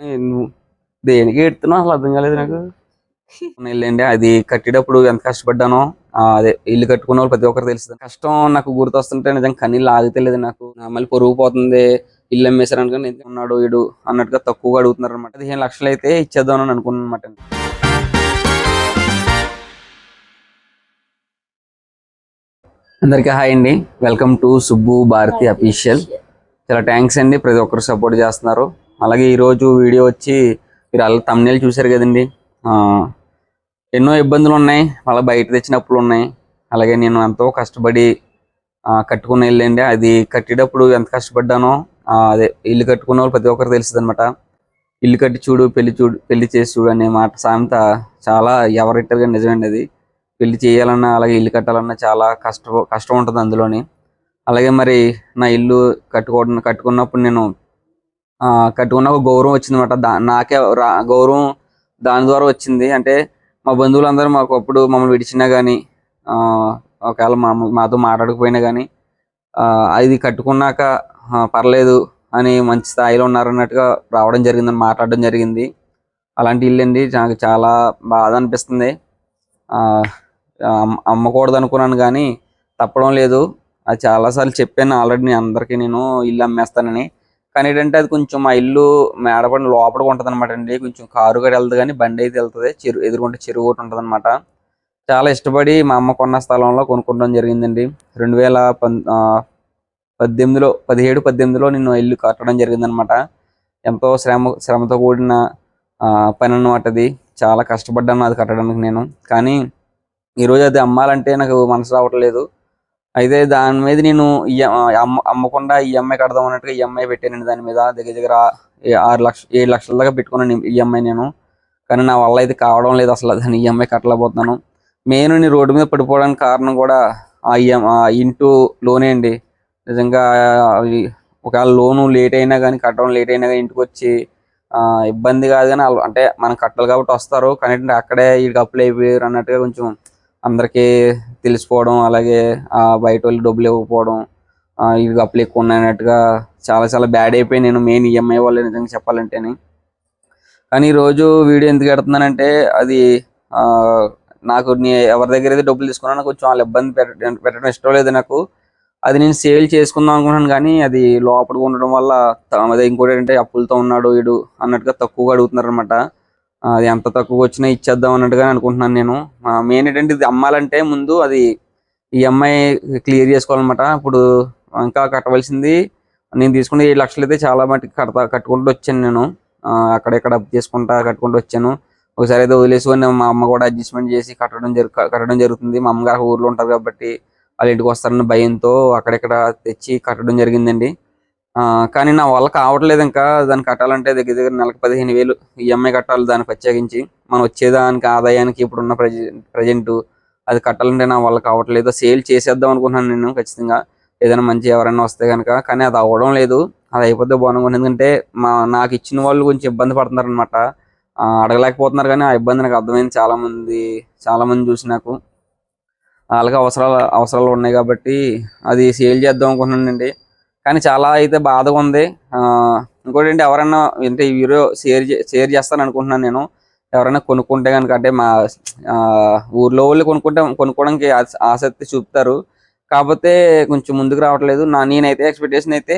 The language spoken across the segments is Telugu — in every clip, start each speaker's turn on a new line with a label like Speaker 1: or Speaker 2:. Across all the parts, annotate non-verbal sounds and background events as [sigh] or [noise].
Speaker 1: నువ్వు దేనికి ఎడుతున్నావు అసలు అర్థం కాలేదు నాకు. [laughs] వెళ్ళండి అది కట్టేటప్పుడు ఎంత కష్టపడ్డానో అదే ఇల్లు కట్టుకున్న వాళ్ళు ప్రతి ఒక్కరు తెలుస్తుంది. కష్టం నాకు గుర్తొస్తుంటే నిజంగా కన్నీళ్ళు ఆగుతలేదు నాకు. మళ్ళీ పొరుగు పోతుంది ఇల్లు అమ్మేశారు అనుకుని ఉన్నాడు వీడు అన్నట్టుగా తక్కువగా అడుగుతున్నారు అనమాట పదిహేను లక్షలు అయితే ఇచ్చేద్దాం అని అనుకున్నాను అనమాట అందరికీ హాయ్ అండి. Welcome to Subbu Bharathi official. చాలా థ్యాంక్స్ అండి ప్రతి ఒక్కరు సపోర్ట్ చేస్తున్నారు. అలాగే ఈరోజు వీడియో వచ్చి మీరు అలా తమ్నేలు చూశారు కదండి. ఎన్నో ఇబ్బందులు ఉన్నాయి. అలా బయట తెచ్చినప్పుడు ఉన్నాయి. అలాగే నేను ఎంతో కష్టపడి కట్టుకున్న ఇల్లు అండి. అది కట్టేటప్పుడు ఎంత కష్టపడ్డానో అదే ఇల్లు కట్టుకున్న వాళ్ళు ప్రతి ఒక్కరు తెలుస్తుంది అనమాట ఇల్లు కట్టి చూడు పెళ్ళి చూడు పెళ్ళి చేసి చూడు అనే మాట సామెత చాలా ఎవరిట్టరుగా నిజమండి అది. పెళ్ళి చేయాలన్నా అలాగే ఇల్లు కట్టాలన్నా చాలా కష్ట కష్టం ఉంటుంది అందులోని. అలాగే మరి నా ఇల్లు కట్టుకోవడం కట్టుకున్నప్పుడు నేను కట్టుకున్న ఒక గౌరవం వచ్చిందన్నమాట. దా నాకే రా గౌరవం దాని ద్వారా వచ్చింది. అంటే మా బంధువులందరూ మాకు అప్పుడు మమ్మల్ని విడిచినా కానీ ఒకవేళ మా మాతో మాట్లాడకపోయినా కానీ అది కట్టుకున్నాక పర్లేదు అని మంచి స్థాయిలో ఉన్నారన్నట్టుగా రావడం జరిగిందని మాట్లాడడం జరిగింది. అలాంటి ఇల్లు అండి నాకు చాలా బాధ అనిపిస్తుంది. అమ్మకూడదు అనుకున్నాను కానీ తప్పడం లేదు. అది చాలాసార్లు చెప్పాను ఆల్రెడీ నేను అందరికీ నేను ఇల్లు అమ్మేస్తానని. కానీ ఏంటంటే అది కొంచెం మా ఇల్లు మేడపడిన లోపలికి ఉంటుంది అనమాట అండి. కొంచెం కారు కూడా వెళ్తుంది కానీ బండి అయితే వెళ్తుంది. చెరు ఎదురుకుంటే చెరువు ఒకటి ఉంటుంది అనమాట చాలా ఇష్టపడి మా అమ్మ కొన్న స్థలంలో కొనుక్కోవడం జరిగిందండి. రెండు వేల పన్ పద్దెనిమిదిలో పదిహేడు పద్దెనిమిదిలో నేను ఇల్లు కట్టడం జరిగిందనమాట ఎంతో శ్రమ శ్రమతో కూడిన పని అన్నమాట అది. చాలా కష్టపడ్డాను అది కట్టడానికి నేను. కానీ ఈరోజు అది అమ్మాలంటే నాకు మనసు రావట్లేదు. అయితే దాని మీద నేను అమ్మ అమ్మకుండా ఈఎంఐ కడదాం అన్నట్టుగా ఈఎంఐ పెట్టానండి దాని మీద. దగ్గర దగ్గర ఏ- ఆరు లక్ష ఏడు లక్షల దాకా పెట్టుకున్నాను ఈఎంఐ నేను. కానీ నా వల్ల అయితే కావడం లేదు అసలు దాన్ని ఈఎంఐ కట్టలేకపోతున్నాను. మెయిన్ నేను రోడ్డు మీద పడిపోవడానికి కారణం కూడా ఆ ఈఎం ఆ ఇంటూ లోనే అండి. నిజంగా ఒకవేళ లోను లేట్ అయినా కానీ కట్టడం లేట్ అయినా కానీ ఇంటికి వచ్చి ఇబ్బంది కాదు కానీ అంటే మనం కట్టాలి కాబట్టి వస్తారు. కానీ అక్కడే వీడికి అప్పులు అయిపోయారు అన్నట్టుగా కొంచెం అందరికీ తెలిసిపోవడం అలాగే బయట వాళ్ళు డబ్బులు ఇవ్వకపోవడం ఇవి అప్పులు ఎక్కువ ఉన్నాయన్నట్టుగా చాలా చాలా బ్యాడ్ అయిపోయి నేను మెయిన్ ఈఎంఐ వాళ్ళు నిజంగా చెప్పాలంటేని. కానీ ఈరోజు వీడియో ఎందుకు పెడుతున్నానంటే అది నాకు నీ ఎవరి దగ్గర అయితే డబ్బులు తీసుకున్నా కొంచెం వాళ్ళ ఇబ్బంది పెట్టడం పెట్టడం ఇష్టం లేదు నాకు. అది నేను సేల్ చేసుకుందాం అనుకున్నాను కానీ అది లోపల ఉండడం వల్ల అదే ఇంకోటి ఏంటంటే అప్పులతో ఉన్నాడు వీడు అన్నట్టుగా తక్కువగా అడుగుతున్నారు అనమాట అది ఎంత తక్కువ వచ్చినా ఇచ్చేద్దాం అన్నట్టుగా అనుకుంటున్నాను నేను. మెయిన్ ఏంటంటే ఇది అమ్మాలంటే ముందు అది ఈఎంఐ క్లియర్ చేసుకోవాలన్నమాట. ఇప్పుడు ఇంకా కట్టవలసింది నేను తీసుకున్న ఏడు లక్షలు అయితే చాలా మటుకు కడతా కట్టుకుంటూ వచ్చాను నేను. అక్కడెక్కడ చేసుకుంటా కట్టుకుంటూ వచ్చాను. ఒకసారి అయితే వదిలేసుకొని మా అమ్మ కూడా అడ్జస్ట్మెంట్ చేసి కట్టడం జరు కట్టడం జరుగుతుంది. మా అమ్మగారు ఊర్లో ఉంటారు కాబట్టి వాళ్ళ ఇంటికి వస్తారన్న భయంతో అక్కడెక్కడ తెచ్చి కట్టడం జరిగిందండి. కానీ నా వల్ల కావట్లేదు ఇంకా. దాన్ని కట్టాలంటే దగ్గర దగ్గర నెలకు పదిహేను వేలు ఈఎంఐ కట్టాలి దాన్ని ప్రత్యేకించి. మనం వచ్చేదానికి ఆదాయానికి ఇప్పుడున్న ప్రజెంట్ ప్రజెంట్ అది కట్టాలంటే నా వల్ల కావట్లేదు. సేల్ చేసేద్దాం అనుకుంటున్నాను నేను ఖచ్చితంగా. ఏదైనా మంచి ఎవరైనా వస్తే కనుక కానీ అది అవ్వడం లేదు. అది అయిపోతే బాగుంది ఎందుకంటే మా నాకు ఇచ్చిన వాళ్ళు కొంచెం ఇబ్బంది పడుతున్నారు అనమాట అడగలేకపోతున్నారు కానీ ఆ ఇబ్బంది నాకు అర్థమైంది చాలామంది చాలామంది చూసి నాకు. వాళ్ళకి అవసరాలు అవసరాలు ఉన్నాయి కాబట్టి అది సేల్ చేద్దాం అనుకుంటున్నానండి. కానీ చాలా అయితే బాధగా ఉంది. ఇంకోటి ఏంటి ఎవరైనా అంటే ఈ వీడియో షేర్ షేర్ చేస్తాను అనుకుంటున్నాను నేను. ఎవరైనా కొనుక్కుంటే కనుక అంటే మా ఊర్లో వాళ్ళు కొనుక్కుంటే కొనుక్కోవడానికి ఆసక్తి చూపుతారు. కాకపోతే కొంచెం ముందుకు రావట్లేదు. నా నేనైతే ఎక్స్పెక్టేషన్ అయితే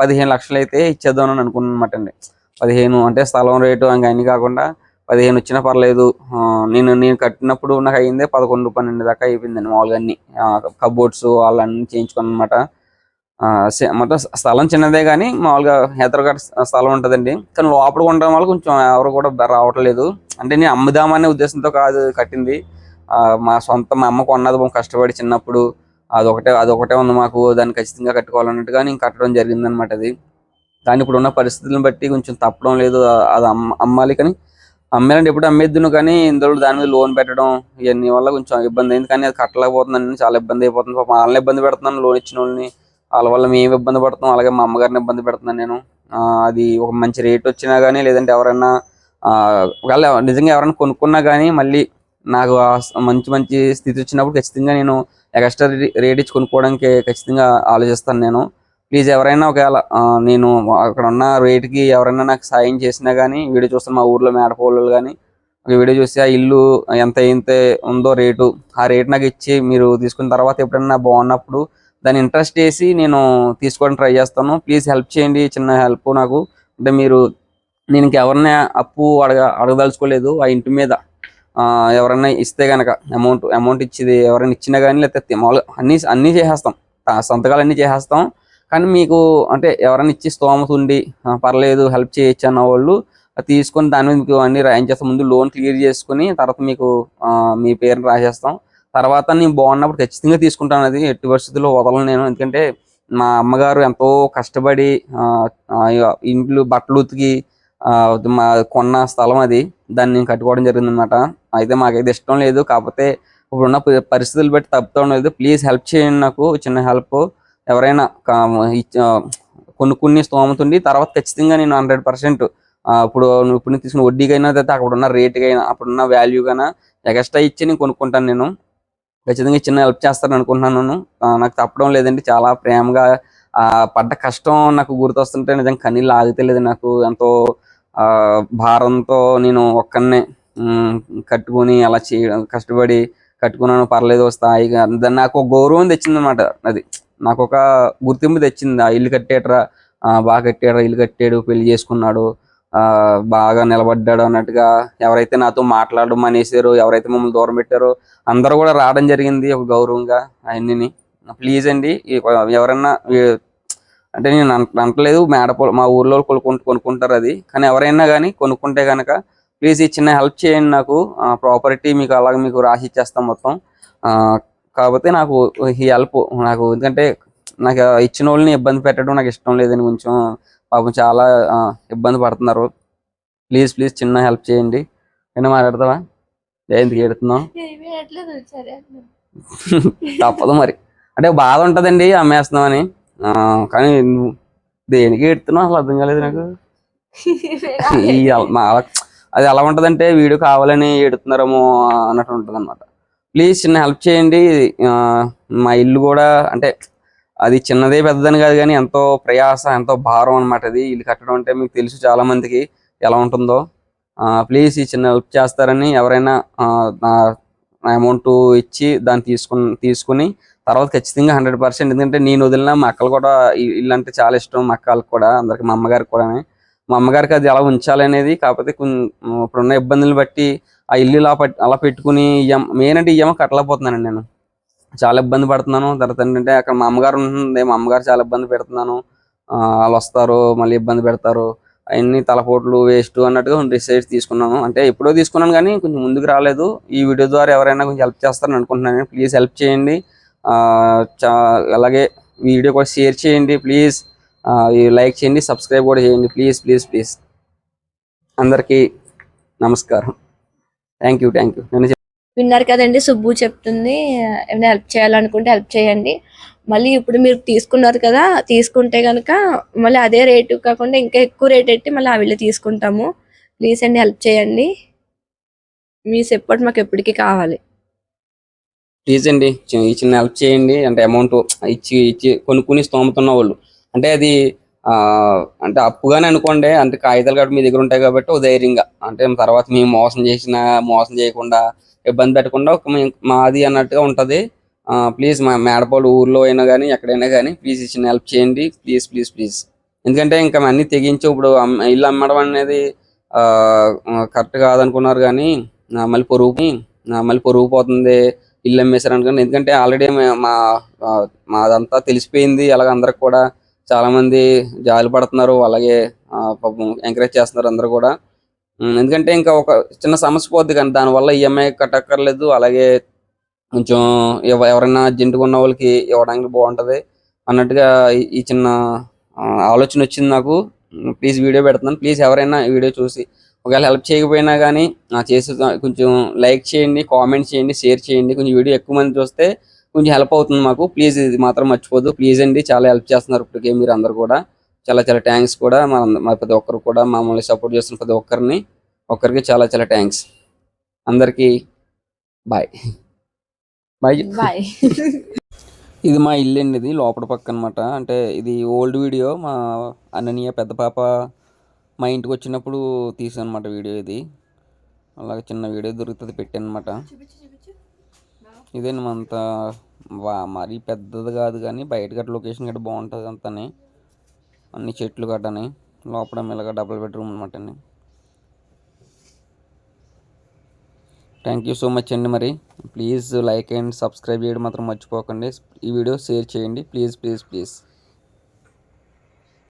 Speaker 1: పదిహేను లక్షలు అయితే ఇచ్చేద్దాం అని అనుకున్నమాట అండి. పదిహేను అంటే స్థలం రేటు ఇంకా అన్ని కాకుండా పదిహేను వచ్చినా పర్లేదు. నేను నేను కట్టినప్పుడు నాకు అయిందే పదకొండు పన్నెండు దాకా అయిపోయిందండి మామూలుగా అన్ని. కబోర్డ్స్ వాళ్ళన్నీ చేయించుకున్నమాట మొత్తం స్థలం చిన్నదే కానీ మామూలుగా హైదరాబాద్ స్థలం ఉంటుందండి. కానీ లోపల ఉండడం వల్ల కొంచెం ఎవరు కూడా రావట్లేదు అంటే నేను అమ్ముదామనే ఉద్దేశంతో కాదు కట్టింది. మా సొంత మా అమ్మ కొన్నది కష్టపడి చిన్నప్పుడు అదొకటే అదొకటే ఉంది మాకు. దాన్ని ఖచ్చితంగా కట్టుకోవాలన్నట్టుగా నేను కట్టడం జరిగింది అనమాట అది. కానీ ఇప్పుడు ఉన్న పరిస్థితులను బట్టి కొంచెం తప్పడం లేదు. అది అమ్మ అమ్మాలి కానీ అమ్మాలంటే ఎప్పుడు అమ్మేద్దును కానీ ఇందులో దాని మీద లోన్ పెట్టడం ఇవన్నీ వల్ల కొంచెం ఇబ్బంది అయింది. కానీ అది కట్టలేకపోతుందని చాలా ఇబ్బంది అయిపోతుంది. పాపం వాళ్ళని ఇబ్బంది పెడుతున్నాను. లోన్ ఇచ్చిన వాళ్ళని వాళ్ళ వల్ల మేము ఇబ్బంది పడుతున్నాం. అలాగే మా అమ్మగారిని ఇబ్బంది పెడుతున్నాను నేను. అది ఒక మంచి రేట్ వచ్చినా కానీ లేదంటే ఎవరైనా ఒకవేళ నిజంగా ఎవరైనా కొనుక్కున్నా కానీ మళ్ళీ నాకు మంచి మంచి స్థితి వచ్చినప్పుడు ఖచ్చితంగా నేను ఎక్స్ట్రా రేట్ ఇచ్చి కొనుక్కోవడానికి ఖచ్చితంగా ఆలోచిస్తాను నేను. ప్లీజ్ ఎవరైనా ఒకవేళ నేను అక్కడ ఉన్న రేటుకి ఎవరైనా నాకు సాయం చేసినా కానీ వీడియో చూస్తున్న మా ఊర్లో మేడపోళ్ళు కానీ ఒక వీడియో చూసి ఆ ఇల్లు ఎంత ఎంత ఉందో రేటు ఆ రేట్ నాకు ఇచ్చి మీరు తీసుకున్న తర్వాత ఎప్పుడైనా బాగున్నప్పుడు దాన్ని ఇంట్రెస్ట్ చేసి నేను తీసుకోవడం ట్రై చేస్తాను. ప్లీజ్ హెల్ప్ చేయండి చిన్న హెల్ప్ నాకు. అంటే మీరు నేను ఇంకెవరిని అప్పు అడగ అడగదలుచుకోలేదు. ఆ ఇంటి మీద ఎవరైనా ఇస్తే కనుక అమౌంట్ అమౌంట్ ఇచ్చేది ఎవరైనా ఇచ్చినా కానీ లేకపోతే మామూలుగా అన్ని అన్నీ చేసేస్తాం. సంతకాలు అన్నీ చేసేస్తాం. కానీ మీకు అంటే ఎవరైనా ఇచ్చి స్తోమత ఉండి పర్లేదు హెల్ప్ చేయొచ్చు అన్న వాళ్ళు అది తీసుకొని దాని మీద మీకు అన్ని రాయించేస్తాం. ముందు లోన్ క్లియర్ చేసుకుని తర్వాత మీకు మీ పేరుని రాసేస్తాం. తర్వాత నేను బాగున్నప్పుడు ఖచ్చితంగా తీసుకుంటాను అది. ఎట్టి పరిస్థితుల్లో వదలను నేను. ఎందుకంటే మా అమ్మగారు ఎంతో కష్టపడి ఇంట్లో బట్టలు ఉతికి మా కొన్న స్థలం అది. దాన్ని నేను కట్టుకోవడం జరిగింది అనమాట అయితే మాకైతే ఇష్టం లేదు. కాకపోతే ఇప్పుడున్న పరిస్థితులు బట్టి తప్పుతాం లేదు. ప్లీజ్ హెల్ప్ చేయండి నాకు. చిన్న హెల్ప్. ఎవరైనా కొనుక్కుని స్తోమత ఉండి తర్వాత ఖచ్చితంగా నేను హండ్రెడ్ పర్సెంట్ ఇప్పుడు నువ్వు ఇప్పుడు తీసుకున్న వడ్డీకైనా అయితే అక్కడ ఉన్న రేటుకైనా అప్పుడున్న వాల్యూ కైనా ఎక్స్ట్రా ఇచ్చి నేను కొనుక్కుంటాను నేను. ఖచ్చితంగా చిన్న హెల్ప్ చేస్తాను అనుకుంటున్నాను. నాకు తప్పడం లేదండి. చాలా ప్రేమగా పడ్డ కష్టం నాకు గుర్తొస్తుంటే నిజంగా కన్నీళ్ళు ఆగుతలేదు నాకు ఎంతో భారంతో నేను ఒక్కనే కట్టుకుని అలా చేయడం కష్టపడి కట్టుకున్నాను. పర్లేదు ఓ స్థాయిగా దాన్ని నాకు ఒక గౌరవం తెచ్చింది అనమాట అది. నాకు ఒక గుర్తింపు తెచ్చింది. ఆ ఇల్లు కట్టేటరా బాగా కట్టాడు ఇల్లు కట్టాడు పెళ్ళి చేసుకున్నాడు. బాగా నిలబడ్డాడు అన్నట్టుగా ఎవరైతే నాతో మాట్లాడడం మానేశారో ఎవరైతే మమ్మల్ని దూరం పెట్టారో అందరూ కూడా రావడం జరిగింది ఒక గౌరవంగా అవన్నీ ప్లీజ్ అండి ఎవరన్నా అంటే నేను అంటలేదు మేడపో మా ఊర్లో కొనుక్కుంటూ కొనుక్కుంటారు అది. కానీ ఎవరైనా కానీ కొనుక్కుంటే కనుక ప్లీజ్ ఈ చిన్న హెల్ప్ చేయండి నాకు. ప్రాపర్టీ మీకు అలాగే మీకు రాసి ఇచ్చేస్తాం మొత్తం. కాకపోతే నాకు ఈ హెల్ప్ నాకు ఎందుకంటే నాకు ఇచ్చిన వాళ్ళని ఇబ్బంది పెట్టడం నాకు ఇష్టం లేదని కొంచెం. పాపం చాలా ఇబ్బంది పడుతున్నారు. ప్లీజ్ ప్లీజ్ చిన్న హెల్ప్ చేయండి. ఏమైనా మాట్లాడతావా? ఏడుతున్నావు?
Speaker 2: సరే అట్లేదు [laughs]
Speaker 1: తప్పదు మరి. అంటే బాధ ఉంటదండి అమ్మేస్తున్నామని. కానీ నువ్వు దేనికి ఎడుతున్నావు అసలు అర్థం కాలేదు నాకు. [laughs] అది ఎలా ఉంటదంటే వీడియో కావాలని ఎడుతున్నారేమో అన్నట్టు ఉంటది అనమాట ప్లీజ్ చిన్న హెల్ప్ చేయండి. మా ఇల్లు కూడా అంటే అది చిన్నదే పెద్దదని కాదు కానీ ఎంతో ప్రయాస ఎంతో భారం అనమాట అది. ఇల్లు కట్టడం అంటే మీకు తెలుసు చాలా మందికి ఎలా ఉంటుందో. ప్లీజ్ ఈ చిన్న హెల్ప్ చేస్తారని ఎవరైనా నా అమౌంట్ ఇచ్చి దాన్ని తీసుకుని తీసుకుని తర్వాత ఖచ్చితంగా హండ్రెడ్ పర్సెంట్ ఎందుకంటే నేను వదిలిన మా అక్కలు కూడా ఇల్లు అంటే చాలా ఇష్టం మా అక్కలకు కూడా అందరికి మా అమ్మగారికి కూడా మా అమ్మగారికి అది ఎలా ఉంచాలి అనేది కాకపోతే కొన్ని ఇప్పుడున్న ఇబ్బందులు బట్టి ఆ ఇల్లు ఇలా అలా పెట్టుకుని మెయిన్ అంటే ఈఎం కట్టలేకపోతున్నానండి నేను. చాలా ఇబ్బంది పడుతున్నాను. తర్వాత ఏంటంటే అక్కడ మా అమ్మగారు ఉంటుంది. మా అమ్మగారు చాలా ఇబ్బంది పెడుతున్నాను. వాళ్ళు వస్తారు మళ్ళీ ఇబ్బంది పెడతారు. అవన్నీ తలపోట్లు వేస్ట్ అన్నట్టుగా డిసైడ్ తీసుకున్నాను. అంటే ఎప్పుడో తీసుకున్నాను కానీ కొంచెం ముందుకు రాలేదు. ఈ వీడియో ద్వారా ఎవరైనా కొంచెం హెల్ప్ చేస్తారని అనుకుంటున్నాను ప్లీజ్ హెల్ప్ చేయండి. అలాగే వీడియో కూడా షేర్ చేయండి ప్లీజ్ లైక్ చేయండి సబ్స్క్రైబ్ కూడా చేయండి ప్లీజ్ ప్లీజ్ ప్లీజ్ అందరికీ నమస్కారం. థ్యాంక్ యూ థ్యాంక్ యూ నేను
Speaker 2: విన్నారు కదండి సుబ్బు చెప్తుంది ఏమైనా హెల్ప్ చేయాలనుకుంటే హెల్ప్ చేయండి. మళ్ళీ ఇప్పుడు మీరు తీసుకున్నారు కదా తీసుకుంటే కనుక మళ్ళీ అదే రేటు కాకుండా ఇంకా ఎక్కువ రేట్ పెట్టి మళ్ళీ ఆ వీళ్ళు తీసుకుంటాము. ప్లీజ్ అండి హెల్ప్ చేయండి. మీ సపోర్ట్ మాకు ఎప్పటికీ కావాలి.
Speaker 1: ప్లీజ్ అండి చిన్న హెల్ప్ చేయండి. అంటే అమౌంట్ ఇచ్చి ఇచ్చి కొనుక్కుని స్తోమతున్న వాళ్ళు అంటే అది అంటే అప్పుగానే అనుకోండి అంటే కాగితాలు కాబట్టి మీ దగ్గర ఉంటాయి కాబట్టి ధైర్యంగా అంటే తర్వాత మేము మోసం చేసిన మోసం చేయకుండా ఇబ్బంది పెట్టకుండా ఒక మాది అన్నట్టుగా ఉంటుంది. ప్లీజ్ మా మేడపాలు ఊర్లో అయినా కానీ ఎక్కడైనా కానీ ప్లీజ్ ఇచ్చిన హెల్ప్ చేయండి. Please please please. ఎందుకంటే ఇంకా అన్ని తెగించి ఇప్పుడు ఇల్లు అమ్మడం అనేది కరెక్ట్ కాదనుకున్నారు కానీ మళ్ళీ పొరుగు మళ్ళీ పొరుగు పోతుంది ఇల్లు అమ్మేశారు అనుకోండి ఎందుకంటే ఆల్రెడీ మా మాదంతా తెలిసిపోయింది. అలాగే అందరికి కూడా చాలా మంది జాలి పడుతున్నారు. అలాగే పాపం ఎంకరేజ్ చేస్తున్నారు అందరు కూడా. ఎందుకంటే ఇంకా ఒక చిన్న సమస్య పోద్ది కానీ దానివల్ల ఈఎంఐ కట్టక్కర్లేదు. అలాగే కొంచెం ఎవరైనా అర్జెంటుగా ఉన్న వాళ్ళకి ఇవ్వడానికి బాగుంటది అన్నట్టుగా ఈ- చిన్న ఆలోచన వచ్చింది నాకు. ప్లీజ్ వీడియో పెడుతున్నాను. ప్లీజ్ ఎవరైనా ఈ వీడియో చూసి ఒకవేళ హెల్ప్ చేయకపోయినా కానీ చేసి కొంచెం లైక్ చేయండి కామెంట్ చేయండి షేర్ చేయండి. కొంచెం వీడియో ఎక్కువ మంది చూస్తే కొంచెం హెల్ప్ అవుతుంది మాకు. ప్లీజ్ ఇది మాత్రం మర్చిపోదు ప్లీజ్ అండి చాలా హెల్ప్ చేస్తున్నారు ఇప్పటికే మీరు అందరు కూడా. చాలా చాలా థ్యాంక్స్ కూడా మా మా ప్రతి ఒక్కరు కూడా మమ్మల్ని సపోర్ట్ చేస్తున్న ప్రతి ఒక్కరిని. ఒక్కరికి చాలా చాలా థ్యాంక్స్ అందరికీ బాయ్ బాయ్
Speaker 2: బాయ్
Speaker 1: ఇది మా ఇల్లు అండి ఇది లోపల పక్క అనమాట అంటే ఇది ఓల్డ్ వీడియో మా అననీయ పెద్ద పాప మా ఇంటికి వచ్చినప్పుడు తీసాను అనమాట వీడియో ఇది. అలాగే చిన్న వీడియో దొరుకుతుంది పెట్టాను అనమాట ఇదేంటి అంత మరీ పెద్దది కాదు కానీ బయట గట్ట లొకేషన్ గట్ట బాగుంటుంది అంతని. అన్ని చెట్లు గట్టని. లోపల మెల్లగా డబుల్ బెడ్రూమ్ అనమాట అండి థ్యాంక్ యూ సో మచ్ అండి మరి. ప్లీజ్ లైక్ అండ్ సబ్స్క్రైబ్ చేయడం మాత్రం మర్చిపోకండి. ఈ వీడియో షేర్ చేయండి. Please please please